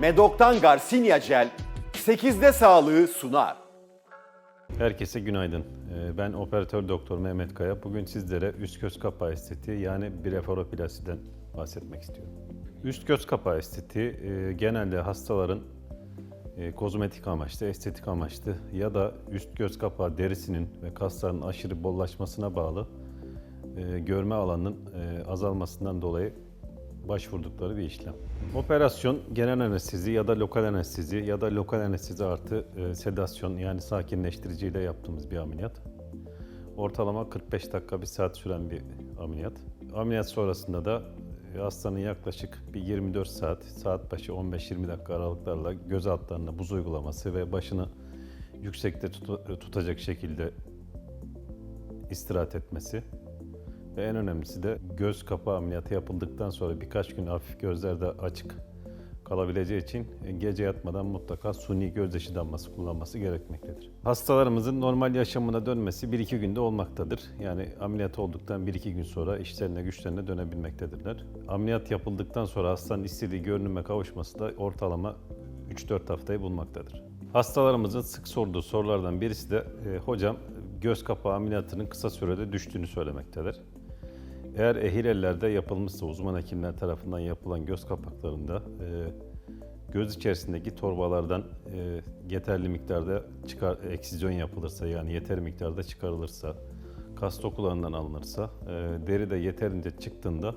Medok'tan Garcinia Gel 8'de sağlığı sunar. Herkese günaydın. Ee, Ben operatör doktor Mehmet Kaya. Bugün sizlere üst göz kapağı estetiği yani blefaroplasiden bahsetmek istiyorum. Üst göz kapağı estetiği e, genelde hastaların e, kozmetik amaçlı, estetik amaçlı ya da üst göz kapağı derisinin ve kasların aşırı bollaşmasına bağlı e, görme alanının azalmasından dolayı başvurdukları bir işlem. Operasyon genel anestezi ya da lokal anestezi ya da lokal anestezi artı e, sedasyon yani sakinleştiriciyle yaptığımız bir ameliyat. Ortalama 45 dakika bir saat süren bir ameliyat. Ameliyat sonrasında da e, hastanın yaklaşık bir 24 saat, saat başı 15-20 dakika aralıklarla göz altlarına buz uygulaması ve başını yüksekte tutu- tutacak şekilde istirahat etmesi ve en önemlisi de göz kapağı ameliyatı yapıldıktan sonra birkaç gün hafif gözlerde açık kalabileceği için e, gece yatmadan mutlaka suni gözyaşı damlası kullanması gerekmektedir. Hastalarımızın normal yaşamına dönmesi 1-2 günde olmaktadır. Yani ameliyat olduktan 1-2 gün sonra işlerine güçlerine dönebilmektedirler. Ameliyat yapıldıktan sonra hastanın istediği görünüme kavuşması da ortalama 3-4 haftayı bulmaktadır. Hastalarımızın sık sorduğu sorulardan birisi de e, hocam göz kapağı ameliyatının kısa sürede düştüğünü söylemektedir. Eğer ehil ellerde yapılmışsa uzman hekimler tarafından yapılan göz kapaklarında e, göz içerisindeki torbalardan e, yeterli miktarda çıkar, eksizyon yapılırsa yani yeterli miktarda çıkarılırsa, kas dokularından alınırsa, e, deri de yeterince çıktığında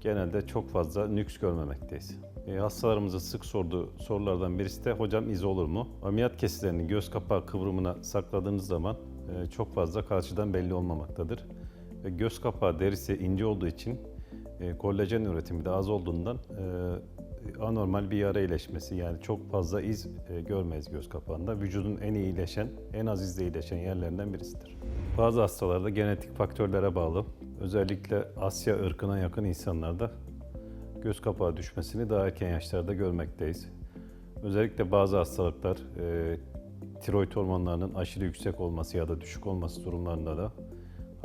genelde çok fazla nüks görmemekteyiz. E, hastalarımızın sık sorduğu sorulardan birisi de hocam iz olur mu? Ameliyat kesilerini göz kapağı kıvrımına sakladığınız zaman e, çok fazla karşıdan belli olmamaktadır. Göz kapağı derisi ince olduğu için e, kollajen üretimi de az olduğundan e, anormal bir yara iyileşmesi yani çok fazla iz e, görmeyiz göz kapağında. Vücudun en iyi iyileşen, en az izle iyileşen yerlerinden birisidir. Bazı hastalarda genetik faktörlere bağlı, özellikle Asya ırkına yakın insanlarda göz kapağı düşmesini daha erken yaşlarda görmekteyiz. Özellikle bazı hastalıklar e, tiroid hormonlarının aşırı yüksek olması ya da düşük olması durumlarında da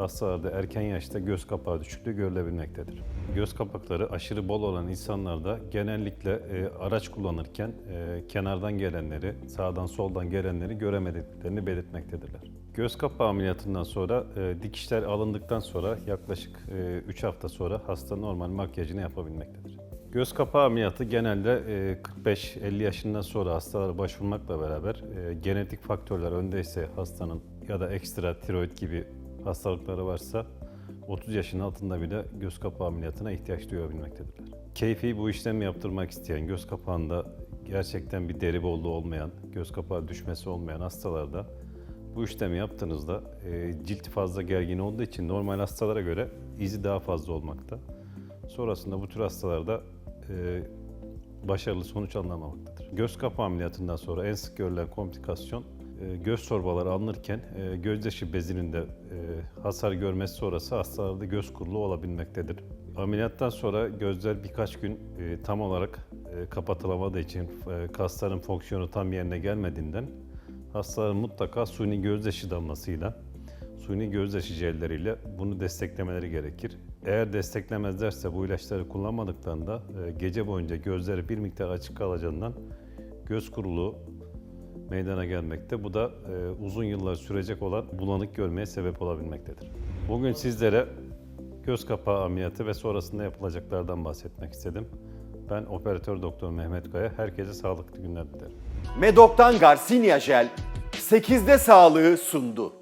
hastalarda erken yaşta göz kapağı düşüklüğü görülebilmektedir. Göz kapakları aşırı bol olan insanlarda genellikle e, araç kullanırken e, kenardan gelenleri, sağdan soldan gelenleri göremediklerini belirtmektedirler. Göz kapağı ameliyatından sonra e, dikişler alındıktan sonra yaklaşık 3 hafta sonra hasta normal makyajını yapabilmektedir. Göz kapağı ameliyatı genelde e, 45-50 yaşından sonra hastalara başvurmakla beraber e, genetik faktörler öndeyse hastanın ya da ekstra tiroid gibi hastalıkları varsa 30 yaşın altında bile göz kapağı ameliyatına ihtiyaç duyabilmektedirler. Keyfi bu işlemi yaptırmak isteyen göz kapağında gerçekten bir deri bolluğu olmayan, göz kapağı düşmesi olmayan hastalarda bu işlemi yaptığınızda e, cilt fazla gergin olduğu için normal hastalara göre izi daha fazla olmakta. Sonrasında bu tür hastalarda e, başarılı sonuç alınamaktadır. Göz kapağı ameliyatından sonra en sık görülen komplikasyon göz torbaları alınırken e, gözyaşı bezinin de e, hasar görmesi sonrası hastalarda göz kuruluğu olabilmektedir. Ameliyattan sonra gözler birkaç gün e, tam olarak e, kapatılamadığı için e, kasların fonksiyonu tam yerine gelmediğinden hastaların mutlaka suni gözyaşı damlasıyla suni gözyaşı jelleriyle bunu desteklemeleri gerekir. Eğer desteklemezlerse bu ilaçları kullanmadıklarında e, gece boyunca gözleri bir miktar açık kalacağından göz kuruluğu meydana gelmekte. Bu da e, uzun yıllar sürecek olan bulanık görmeye sebep olabilmektedir. Bugün sizlere göz kapağı ameliyatı ve sonrasında yapılacaklardan bahsetmek istedim. Ben operatör doktor Mehmet Kaya. Herkese sağlıklı günler dilerim. Medok'tan Garcinia Gel 8'de sağlığı sundu.